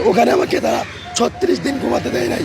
ওখানে আমাকে তারা ছত্রিশ দিন ঘুমাতে দেয় নাই।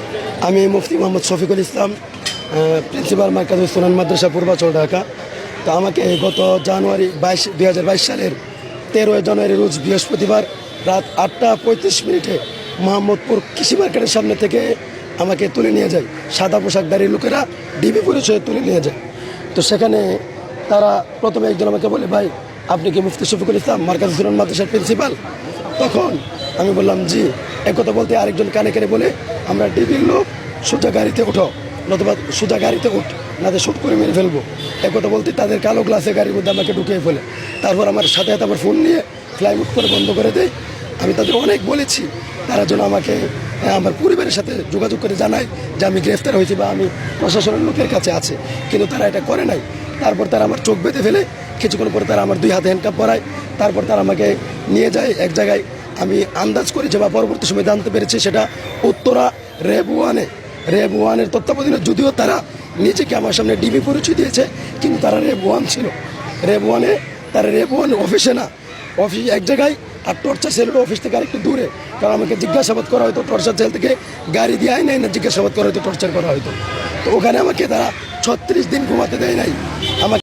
আমি মুফতি মোহাম্মদ শফিকুল ইসলাম প্রিন্সিপাল মার্কাজ সোনান মাদ্রাসা পূর্বাচল ঢাকা। তো আমাকে গত জানুয়ারি বাইশ, দুই হাজার বাইশ সালের তেরোই জানুয়ারি রোজ বৃহস্পতিবার রাত আটটা পঁয়ত্রিশ মিনিটে মোহাম্মদপুর কৃষি মার্কেটের সামনে থেকে আমাকে তুলে নিয়ে যায়। সাদা পোশাকধারী লোকেরা ডিবি পরিচয়ে তুলে নিয়ে যায়। তো সেখানে তারা প্রথমে একজন আমাকে বলে, ভাই, আপনি কি মুফতি শফিকুল ইসলাম মার্কাজ সুরান মাদ্রাসার প্রিন্সিপাল? তখন আমি বললাম, জি। একথা বলতে আরেকজন কানে কানে বলে, আমরা ডিবির লোক, সোজা গাড়িতে উঠো, নতুবা সোজা গাড়িতে উঠ নাতে শুট করে মেরে ফেলব। একথা বলতে তাদের কালো গ্লাসে গাড়ির মধ্যে আমাকে ঢুকিয়ে ফেলে। তারপর আমার সাথে সাথে আমার ফোন নিয়ে ফ্লাই মুট করে বন্ধ করে দেয়। আমি তাদের অনেক বলেছি, তারা যেন আমাকে আমার পরিবারের সাথে যোগাযোগ করে জানায় যে আমি গ্রেফতার হয়েছি বা আমি প্রশাসনের লোকের কাছে আছে। কিন্তু তারা এটা করে নাই। তারপর তারা আমার চোখ বেঁধে ফেলে। কিছুক্ষণ পরে তারা আমার দুই হাতে হ্যান্ডকাপ পরায়। তারপর তারা আমাকে নিয়ে যায় এক জায়গায়। আমি আন্দাজ করেছি বা পরবর্তী সময় জানতে পেরেছি সেটা উত্তরা রেব ওয়ানে রেব ওয়ানের তত্ত্বাবধানে যদিও তারা নিজেকে আমার সামনে ডিবি পরিচয় দিয়েছে, কিন্তু তারা রেব ওয়ান ছিল। রেব ওয়ানে তারা রেব ওয়ান অফিসে না। অফিস এক জায়গায় আর টর্চার সেলের অফিস থেকে আরেকটু দূরে। কারণ আমাকে জিজ্ঞাসাবাদ করা হয়তো টর্চার সেল থেকে গাড়ি দিয়ে আয় নাই না জিজ্ঞাসাবাদ করা হয়তো টর্চার করা হয়তো। তো ওখানে আমাকে তারা ছত্রিশ দিন ঘুমাতে দেয় নাই। আমাকে